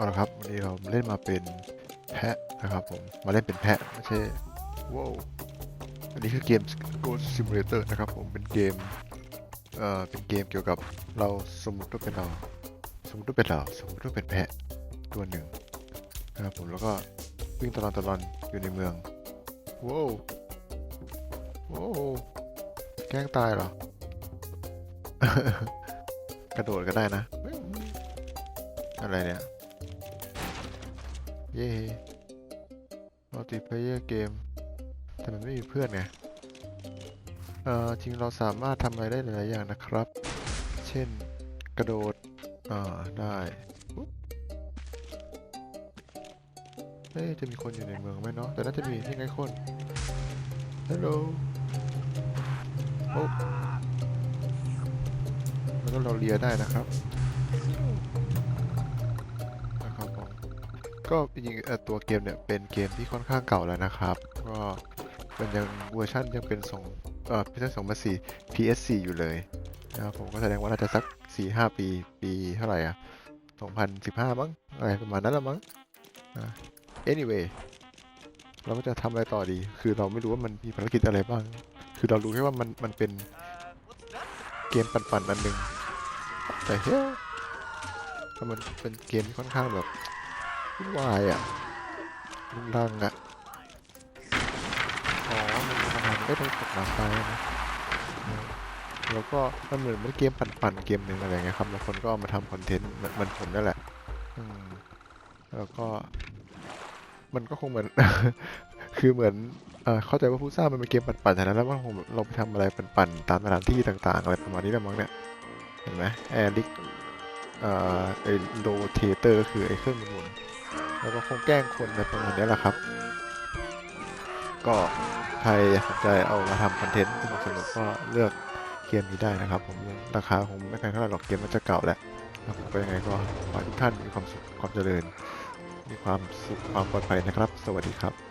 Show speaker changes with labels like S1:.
S1: เอาละครับวันนี้เราเล่นมาเป็นแพะนะครับผมมาเล่นเป็นแพะไม่ใช่ว้าวอันนี้คือเกม Ghost Simulator นะครับผมเป็นเกมเอ่อเป็นเกมเกี่ยวกับเราสมมติว่าเป็นเรา สมมติว่าเป็นเราสมมติว่าเป็นแพะตัวหนึ่งนะครับผมแล้วก็วิ่งตลอดตลอดอยู่ในเมืองว้าวว้าวแกล้งตายเหรอกระโดดก็ได้นะอะไรเนี่ย เย่มัลติเพลเยอร์เกม แต่มันไม่มีเพื่อนไง เออจริงเราสามารถทำอะไรได้หลายอย่างนะครับ เช่นกระโดด อ่า ได้เอ๊จะมีคนอยู่ในเมืองไหมเนาะ แต่น่าจะมีที่ไงคนฮัลโหลโอ้แล้วก็เราเลียได้นะครับ ก็จริงๆตัวเกมเนี่ยเป็นเกมที่ค่อนข้างเก่าแล้วนะครับ ก็มันยังเวอร์ชันยังเป็นสองเอ่อเป็นสองพันสี่ PS4 อยู่เลยนะครับผมก็แสดงว่าน่าจะสักสี่ห้าปีปีเท่าไหร่อะสองพันสิบห้ามั้งอะไรประมาณนั้นละมั้งอะ anyway เราก็จะทำอะไรต่อดี คือเราไม่รู้ว่ามันมีภารกิจอะไรบ้าง คือเรารู้แค่ว่ามันมันเป็นเกมปั่นๆอันหนึ่งแต่เฮ้ยมันเป็นเกมที่ค่อนข้างแบบ วุ่นวายอะรุงรังอะ อ๋อ มันทำงานได้ทั้งตกน้ำตายนะแล้วก็มันเหมือนเป็นเกมปั่นๆเกมหนึ่งอะไรเงี้ยครับแล้วคนก็เอามาทำคอนเทนต์เหมือนมือนผมนั่นแหละแล้วก็ มันก็คงเหมือน คือเหมือนเอเข้าใจว่าผู้สร้างมันเป็นเกมปั่นๆแต่นั้นแล้วว่าคงเราไปทำอะไรปั่นๆตามสถานที่ต่างๆ อะไรประมาณนี้แหละมั้งเนี่ยเห็นไหมแอร์ลิกเอ่อไอโรเทเตอร์ก็คือไอเครื่องหมุน แล้วก็คงแกล้งคนในประมาณนี้แหละครับ ก็ใครสนใจเอามาทำคอนเทนต์สนุกก็เลือกเกมนี้ได้นะครับผมราคาคงไม่แพงเท่าไหร่หรอกเกมมันจะเก่าแหละแล้วผมก็ยังไงก็ขอให้ทุกท่านมีความสุขความเจริญ มีความสุขความปลอดภัยนะครับ สวัสดีครับ